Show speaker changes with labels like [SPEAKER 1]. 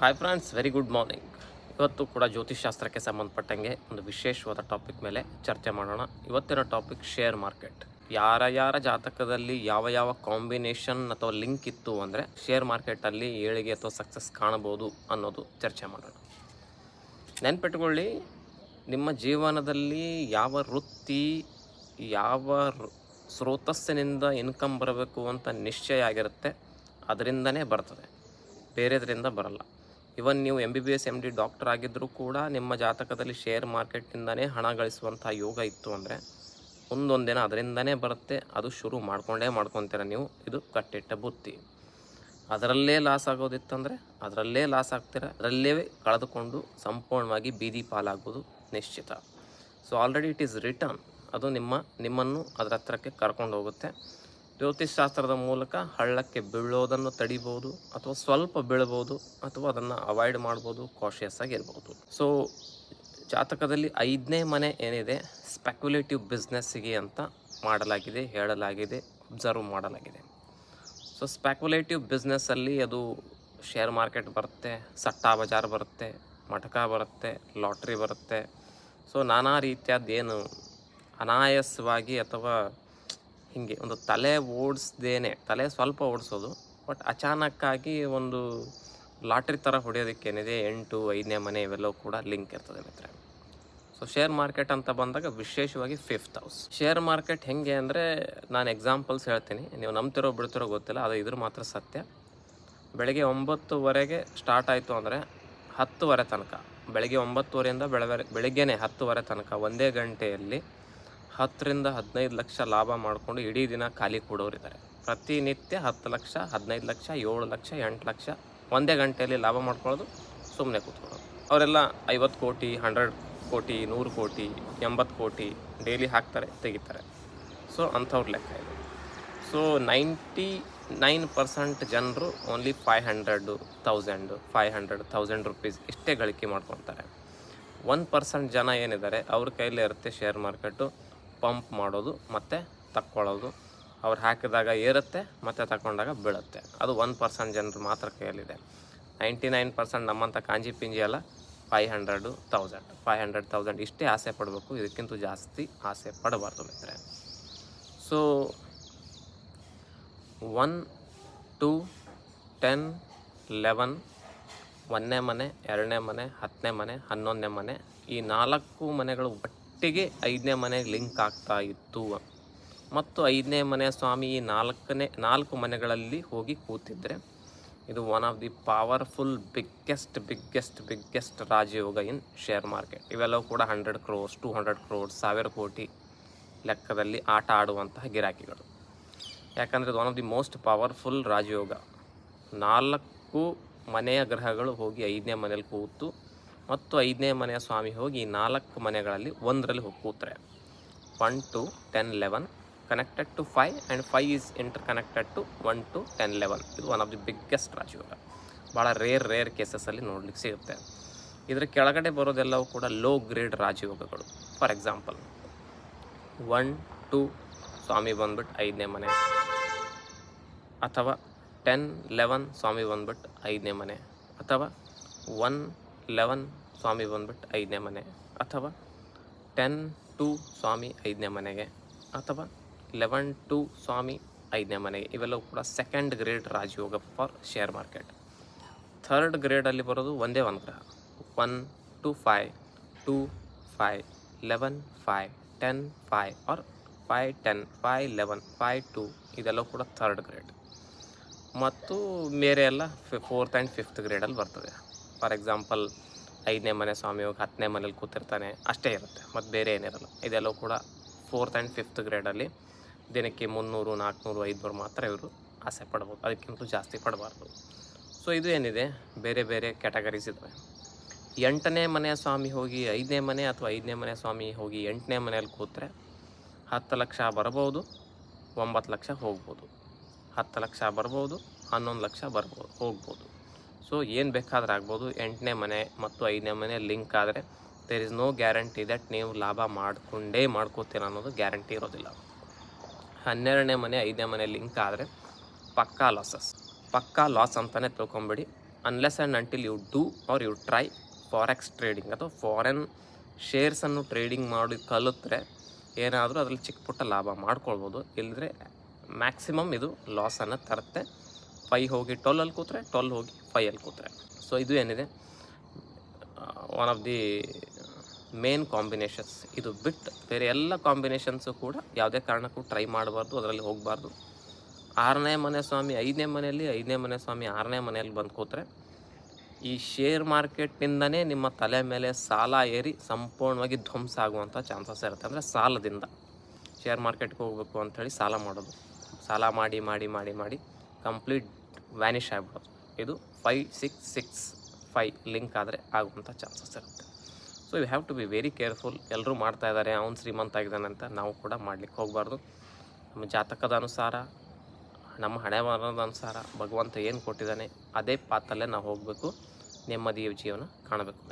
[SPEAKER 1] Hi friends very good morning ಇವತ್ತು ಕೂಡ ಜ್ಯೋತಿಷಾಸ್ತ್ರಕ್ಕೆ ಸಂಬಂಧಪಟ್ಟಂಗೆ ಒಂದು ವಿಶೇಷವಾದ ಟಾಪಿಕ್ ಮೇಲೆ ಚರ್ಚೆ ಮಾಡೋಣ. ಇವತ್ತಿನ ಟಾಪಿಕ್ ಶೇರ್ ಮಾರ್ಕೆಟ್ ಯಾರ ಯಾರ ಜಾತಕದಲ್ಲಿ ಯಾವ ಯಾವ ಕಾಂಬಿನೇಷನ್ ಅಥವಾ ಲಿಂಕ್ ಇತ್ತು ಅಂದರೆ ಶೇರ್ ಮಾರ್ಕೆಟಲ್ಲಿ ಏಳಿಗೆ ಅಥವಾ ಸಕ್ಸಸ್ ಕಾಣಬಹುದು ಅನ್ನೋದು ಚರ್ಚೆ ಮಾಡೋಣ. ನೆನ್ಪಿಟ್ಕೊಳ್ಳಿ, ನಿಮ್ಮ ಜೀವನದಲ್ಲಿ ಯಾವ ವೃತ್ತಿ, ಯಾವ ಸ್ರೋತಸ್ಸಿನಿಂದ ಇನ್ಕಮ್ ಬರಬೇಕು ಅಂತ ನಿಶ್ಚಯ ಆಗಿರುತ್ತೆ. ಅದರಿಂದನೇ ಬರ್ತದೆ. ಬೇರೆದರಿಂದ ಬರಲ್ಲ. ಇವನ್ ನೀವು M B B S M D doctor ಆಗಿದ್ದರೂ ಕೂಡ ನಿಮ್ಮ ಜಾತಕದಲ್ಲಿ ಶೇರ್ ಮಾರ್ಕೆಟ್ನಿಂದನೇ ಹಣ ಗಳಿಸುವಂಥ ಯೋಗ ಇತ್ತು ಅಂದರೆ ಮುಂದೊಂದಿನ ಅದರಿಂದನೇ ಬರುತ್ತೆ, ಅದು ಶುರು ಮಾಡ್ಕೊಂಡೇ ಮಾಡ್ಕೊತೀರ ನೀವು. ಇದು ಕಟ್ಟಿಟ್ಟ ಬುತ್ತಿ ಅದರಲ್ಲೇ ಲಾಸ್ ಆಗೋದಿತ್ತಂದರೆ ಅದರಲ್ಲೇ ಲಾಸ್ ಆಗ್ತೀರ? ಅದರಲ್ಲೇ ಕಳೆದುಕೊಂಡು ಸಂಪೂರ್ಣವಾಗಿ ಬೀದಿ ಪಾಲಾಗೋದು ನಿಶ್ಚಿತ. So already it is return ಅದು ನಿಮ್ಮ, ನಿಮ್ಮನ್ನು ಅದರ ಹತ್ರಕ್ಕೆ ಕರ್ಕೊಂಡು ಹೋಗುತ್ತೆ. ಜ್ಯೋತಿಷ್ಶಾಸ್ತ್ರದ ಮೂಲಕ ಹಳ್ಳಕ್ಕೆ ಬೀಳೋದನ್ನು ತಡಿಬೋದು ಅಥವಾ ಸ್ವಲ್ಪ ಬೀಳ್ಬೋದು ಅಥವಾ ಅದನ್ನು ಅವಾಯ್ಡ್ ಮಾಡ್ಬೋದು ಕಾಶಿಯಸ್ ಆಗಿರ್ಬೋದು ಸೊ ಜಾತಕದಲ್ಲಿ ಐದನೇ ಮನೆ ಏನಿದೆ ಸ್ಪೆಕ್ಯುಲೇಟಿವ್ ಬಿಸ್ನೆಸ್ಸಿಗೆ ಅಂತ ಮಾಡಲಾಗಿದೆ, ಹೇಳಲಾಗಿದೆ ಅಬ್ಸರ್ವ್ ಮಾಡಲಾಗಿದೆ. ಸೊ ಸ್ಪೆಕ್ಯುಲೇಟಿವ್ ಬಿಸ್ನೆಸ್ಸಲ್ಲಿ ಅದು ಶೇರ್ ಮಾರ್ಕೆಟ್ ಬರುತ್ತೆ, ಸಟ್ಟಾ ಬಜಾರ್ ಬರುತ್ತೆ ಮಟಕ ಬರುತ್ತೆ ಲಾಟ್ರಿ ಬರುತ್ತೆ. ಸೊ ನಾನಾ ರೀತಿಯಾದ ಏನು ಅನಾಯಾಸವಾಗಿ ಅಥವಾ ಹೀಗೆ ಒಂದು ತಲೆ ಓಡಿಸ್ದೇನೆ, ತಲೆ ಸ್ವಲ್ಪ ಓಡಿಸೋದು, ಬಟ್ ಅಚಾನಕ್ಕಾಗಿ ಒಂದು ಲಾಟ್ರಿ ಥರ ಹೊಡೆಯೋದಕ್ಕೇನಿದೆ ಎಂಟು, ಐದನೇ ಮನೆ ಇವೆಲ್ಲವೂ ಕೂಡ ಲಿಂಕ್ ಇರ್ತದೆ ಮಿತ್ರ ಸೊ ಶೇರ್ ಮಾರ್ಕೆಟ್ ಅಂತ ಬಂದಾಗ ವಿಶೇಷವಾಗಿ ಫಿಫ್ತ್ ಹೌಸ್ ಶೇರ್ ಮಾರ್ಕೆಟ್ ಹೆಂಗೆ ಅಂದರೆ ನಾನು ಎಕ್ಸಾಂಪಲ್ಸ್ ಹೇಳ್ತೀನಿ. ನೀವು ನಂಬ್ತಿರೋ ಬಿಡ್ತಿರೋ ಗೊತ್ತಿಲ್ಲ, ಅದು ಇದ್ರ ಮಾತ್ರ ಸತ್ಯ. ಬೆಳಗ್ಗೆ ಒಂಬತ್ತುವರೆಗೆ ಸ್ಟಾರ್ಟ್ ಆಯಿತು ಅಂದರೆ ಹತ್ತುವರೆ ತನಕ. ಬೆಳಗ್ಗೆ ಒಂಬತ್ತುವರೆಯಿಂದ ಬೆಳವರೆ, ಬೆಳಗ್ಗೆನೇ ಹತ್ತುವರೆ ತನಕ ಒಂದೇ ಗಂಟೆಯಲ್ಲಿ ಹತ್ತರಿಂದ ಹದಿನೈದು ಲಕ್ಷ ಲಾಭ ಮಾಡಿಕೊಂಡು ಇಡೀ ದಿನ ಖಾಲಿ ಕೂಡೋರಿದ್ದಾರೆ. ಪ್ರತಿನಿತ್ಯ ಹತ್ತು ಲಕ್ಷ, ಹದಿನೈದು ಲಕ್ಷ, ಏಳು ಲಕ್ಷ, ಎಂಟು ಲಕ್ಷ ಒಂದೇ ಗಂಟೆಯಲ್ಲಿ ಲಾಭ ಮಾಡ್ಕೊಳ್ಳೋದು ಸುಮ್ಮನೆ ಕೂತ್ಕೊಳ್ಳೋದು. ಅವರೆಲ್ಲ ಐವತ್ತು ಕೋಟಿ, ಹಂಡ್ರೆಡ್ ಕೋಟಿ, ನೂರು ಕೋಟಿ, ಎಂಬತ್ತು ಕೋಟಿ ಡೈಲಿ ಹಾಕ್ತಾರೆ, ತೆಗಿತಾರೆ. ಸೊ, ಅಂಥವ್ರ ಲೆಕ್ಕ ಇದೆ. ಸೊ, ನೈಂಟಿ ನೈನ್ ಪರ್ಸೆಂಟ್ ಜನರು only five hundred thousand five hundred thousand rupees ಇಷ್ಟೇ ಗಳಿಕೆ ಮಾಡ್ಕೊತಾರೆ ಒನ್ ಪರ್ಸೆಂಟ್ ಜನ ಏನಿದ್ದಾರೆ, ಅವ್ರ ಕೈಯಲ್ಲಿ ಇರುತ್ತೆ ಶೇರ್ ಮಾರ್ಕೆಟು. ಪಂಪ್ ಮಾಡೋದು ಮತ್ತು ತಕ್ಕೊಳ್ಳೋದು. ಅವ್ರು ಹಾಕಿದಾಗ ಏರುತ್ತೆ, ಮತ್ತು ತಗೊಂಡಾಗ ಬೀಳುತ್ತೆ. ಅದು ಒನ್ ಪರ್ಸೆಂಟ್ ಜನರು ಮಾತ್ರ ಕೈಯಲ್ಲಿದೆ ನೈಂಟಿ ನೈನ್ ಪರ್ಸೆಂಟ್ ನಮ್ಮಂಥ ಕಾಂಜಿ ಪಿಂಜಿ ಎಲ್ಲ five hundred thousand. Five hundred thousand ಇಷ್ಟೇ ಆಸೆ ಪಡಬೇಕು. ಇದಕ್ಕಿಂತ ಜಾಸ್ತಿ ಆಸೆ ಪಡಬಾರ್ದು ಮಿತ್ರೆ so one two ten eleven ಒಂದನೇ ಮನೆ, ಎರಡನೇ ಮನೆ, ಹತ್ತನೇ ಮನೆ, ಹನ್ನೊಂದನೇ ಮನೆ ಈ ನಾಲ್ಕು ಮನೆಗಳು ಒಟ್ಟಿಗೆ ಐದನೇ ಮನೆಗೆ ಲಿಂಕ್ ಆಗ್ತಾ ಇತ್ತು. ಮತ್ತು ಐದನೇ ಮನೆಯ ಸ್ವಾಮಿ ಈ ನಾಲ್ಕನೇ, ನಾಲ್ಕು ಮನೆಗಳಲ್ಲಿ ಹೋಗಿ ಕೂತಿದ್ದರೆ ಇದು one of the powerful biggest biggest biggest ರಾಜಯೋಗ ಇನ್ ಶೇರ್ ಮಾರ್ಕೆಟ್ ಇವೆಲ್ಲವೂ ಕೂಡ hundred crores two hundred crores ಸಾವಿರ ಕೋಟಿ ಲೆಕ್ಕದಲ್ಲಿ ಆಟ ಆಡುವಂತಹ ಗಿರಾಕಿಗಳು. ಯಾಕಂದರೆ ಇದು one of the most powerful ರಾಜಯೋಗ. ನಾಲ್ಕು ಮನೆಯ ಗ್ರಹಗಳು ಹೋಗಿ ಐದನೇ ಮನೇಲಿ ಕೂತು ಮತ್ತು ಐದನೇ ಮನೆಯ ಸ್ವಾಮಿ ಹೋಗಿ ನಾಲ್ಕು ಮನೆಗಳಲ್ಲಿ ಒಂದರಲ್ಲಿ ಹೋಗಿ ಕೂತ್ರೆ. One two ten eleven connected to five and five is interconnected to one two ten eleven. ಇದು ಒನ್ ಆಫ್ ದಿ ಬಿಗ್ಗೆಸ್ಟ್ ರಾಜಯೋಗ ಭಾಳ ರೇರ್ ರೇರ್ ಕೇಸಸಲ್ಲಿ ನೋಡಲಿಕ್ಕೆ ಸಿಗುತ್ತೆ. ಇದರ ಕೆಳಗಡೆ ಬರೋದೆಲ್ಲವೂ ಕೂಡ ಲೋ ಗ್ರೇಡ್ ರಾಜಯೋಗಗಳು ಫಾರ್ ಎಕ್ಸಾಂಪಲ್ ಒನ್ ಟು ಸ್ವಾಮಿ ಬಂದ್ಬಿಟ್ಟು ಐದನೇ ಮನೆ. ಅಥವಾ ಟೆನ್ ಲೆವೆನ್ ಸ್ವಾಮಿ ಬಂದ್ಬಿಟ್ಟು ಐದನೇ ಮನೆ. ಅಥವಾ ಒನ್ ಲೆವೆನ್ ಸ್ವಾಮಿ ಬಂದ್ಬಿಟ್ಟು ಐದನೇ ಮನೆ. ಅಥವಾ ಟೆನ್ ಟು ಸ್ವಾಮಿ ಐದನೇ ಮನೆಗೆ. ಅಥವಾ ಲೆವೆನ್ ಟು ಸ್ವಾಮಿ ಐದನೇ ಮನೆಗೆ. ಇವೆಲ್ಲವೂ ಕೂಡ second grade Rajayoga for share market third ಗ್ರೇಡಲ್ಲಿ ಬರೋದು ಒಂದೇ ಒಂದು ಗ್ರಹ. One two five two five eleven five ten five R five ten five eleven five two ಇದೆಲ್ಲ ಕೂಡ ಥರ್ಡ್ ಗ್ರೇಡ್ ಮತ್ತು ಬೇರೆ ಎಲ್ಲ ಫಿ ಫೋರ್ತ್ ಆ್ಯಂಡ್ ಫಿಫ್ತ್ ಗ್ರೇಡಲ್ಲಿ ಬರ್ತದೆ. ಫಾರ್ ಎಕ್ಸಾಂಪಲ್ ಐದನೇ ಮನೆ ಸ್ವಾಮಿ ಹೋಗಿ ಹತ್ತನೇ ಮನೇಲಿ ಕೂತಿರ್ತಾನೆ, ಅಷ್ಟೇ ಇರುತ್ತೆ, ಮತ್ತು ಬೇರೆ ಏನಿರಲ್ಲ. ಇದೆಲ್ಲವೂ ಕೂಡ ಫೋರ್ತ್ ಆ್ಯಂಡ್ ಫಿಫ್ತ್ ಗ್ರೇಡಲ್ಲಿ ದಿನಕ್ಕೆ ಮುನ್ನೂರು, ನಾಲ್ಕುನೂರು, ಐದುನೂರು ಮಾತ್ರ ಇವರು ಆಸೆ ಪಡ್ಬೋದು ಅದಕ್ಕಿಂತ ಜಾಸ್ತಿ ಪಡಬಾರ್ದು. ಸೊ ಇದು ಏನಿದೆ? ಬೇರೆ ಬೇರೆ ಕ್ಯಾಟಗರೀಸ್ ಇದ್ದಾವೆ ಎಂಟನೇ ಮನೆಯ ಸ್ವಾಮಿ ಹೋಗಿ ಐದನೇ ಮನೆ ಅಥವಾ ಐದನೇ ಮನೆ ಸ್ವಾಮಿ ಹೋಗಿ ಎಂಟನೇ ಮನೆಯಲ್ಲಿ ಕೂತ್ರೆ ಹತ್ತು ಲಕ್ಷ ಬರ್ಬೋದು, ಒಂಬತ್ತು ಲಕ್ಷ ಹೋಗ್ಬೋದು. ಹತ್ತು ಲಕ್ಷ ಬರ್ಬೋದು, ಹನ್ನೊಂದು ಲಕ್ಷ ಬರ್ಬೋದು, ಹೋಗ್ಬೋದು. ಸೊ ಏನು ಬೇಕಾದ್ರೆ ಆಗ್ಬೋದು. ಎಂಟನೇ ಮನೆ ಮತ್ತು ಐದನೇ ಮನೆ ಲಿಂಕ್ ಆದರೆ there is no guarantee that ನೀವು ಲಾಭ ಮಾಡಿಕೊಂಡೇ ಮಾಡ್ಕೋತೀರ ಅನ್ನೋದು ಗ್ಯಾರಂಟಿ ಇರೋದಿಲ್ಲ. ಹನ್ನೆರಡನೇ ಮನೆ, ಐದನೇ ಮನೆ ಲಿಂಕ್ ಆದರೆ ಪಕ್ಕಾ ಲಾಸಸ್ ಪಕ್ಕಾ ಲಾಸ್ ಅಂತಲೇ ತಿಳ್ಕೊಂಬಿಡಿ. Unless and until you do or you try forex trading ಅಥವಾ ಫಾರೆನ್ ಶೇರ್ಸನ್ನು ಟ್ರೇಡಿಂಗ್ ಮಾಡಿ ಕಲಿತ್ರೆ ಏನಾದರೂ ಅದರಲ್ಲಿ ಚಿಕ್ಕ ಪುಟ್ಟ ಲಾಭ ಮಾಡ್ಕೊಳ್ಬೋದು. ಇಲ್ಲದ್ರೆ ಮ್ಯಾಕ್ಸಿಮಮ್ ಇದು ಲಾಸನ್ನು ತರುತ್ತೆ. ಫೈ ಹೋಗಿ ಟ್ವೆಲ್ಲಲ್ಲಿ ಕೂತ್ರೆ ಟ್ವೆಲ್ ಹೋಗಿ ಫೈಯಲ್ಲಿ ಕೂತ್ರೆ. ಸೊ ಇದು ಏನಿದೆ? One of the main combinations ಇದು ಬಿಟ್ಟು ಬೇರೆ ಎಲ್ಲ ಕಾಂಬಿನೇಷನ್ಸು ಕೂಡ ಯಾವುದೇ ಕಾರಣಕ್ಕೂ ಟ್ರೈ ಮಾಡಬಾರ್ದು, ಅದರಲ್ಲಿ ಹೋಗಬಾರ್ದು. ಆರನೇ ಮನೆ ಸ್ವಾಮಿ, ಐದನೇ ಮನೆಯಲ್ಲಿ, ಐದನೇ ಮನೆ ಸ್ವಾಮಿ, ಆರನೇ ಮನೆಯಲ್ಲಿ ಬಂದು ಕೂತ್ರೆ ಈ ಶೇರ್ ಮಾರ್ಕೆಟ್ನಿಂದನೇ ನಿಮ್ಮ ತಲೆ ಮೇಲೆ ಸಾಲ ಏರಿ ಸಂಪೂರ್ಣವಾಗಿ ಧ್ವಂಸ ಆಗುವಂಥ ಚಾನ್ಸಸ್ ಇರುತ್ತೆ. ಅಂದರೆ ಸಾಲದಿಂದ ಶೇರ್ ಮಾರ್ಕೆಟ್ಗೆ ಹೋಗಬೇಕು ಅಂಥೇಳಿ ಸಾಲ ಮಾಡೋದು. ಸಾಲ ಮಾಡಿ ಮಾಡಿ ಮಾಡಿ ಮಾಡಿ ಕಂಪ್ಲೀಟ್ ವ್ಯಾನಿಷ್ ಆಗ್ಬಿಡೋದು. ಇದು five six six five link ಆದರೆ ಆಗುವಂಥ ಚಾನ್ಸಸ್ ಇರುತ್ತೆ. So you have to be very careful ಎಲ್ಲರೂ ಮಾಡ್ತಾ ಇದ್ದಾರೆ ಅವ್ನು ಶ್ರೀಮಂತ ಆಗಿದ್ದಾನೆ ಅಂತ ನಾವು ಕೂಡ ಮಾಡಲಿಕ್ಕೆ ಹೋಗಬಾರ್ದು. ನಮ್ಮ ಜಾತಕದ ಅನುಸಾರ, ನಮ್ಮ ಹಣೆ ಮರದ ಅನುಸಾರ ಭಗವಂತ ಏನು ಕೊಟ್ಟಿದ್ದಾನೆ, ಅದೇ ಪಾತಲ್ಲೇ ನಾವು ಹೋಗಬೇಕು. ನೆಮ್ಮದಿಯ ಜೀವನ ಕಾಣಬೇಕು.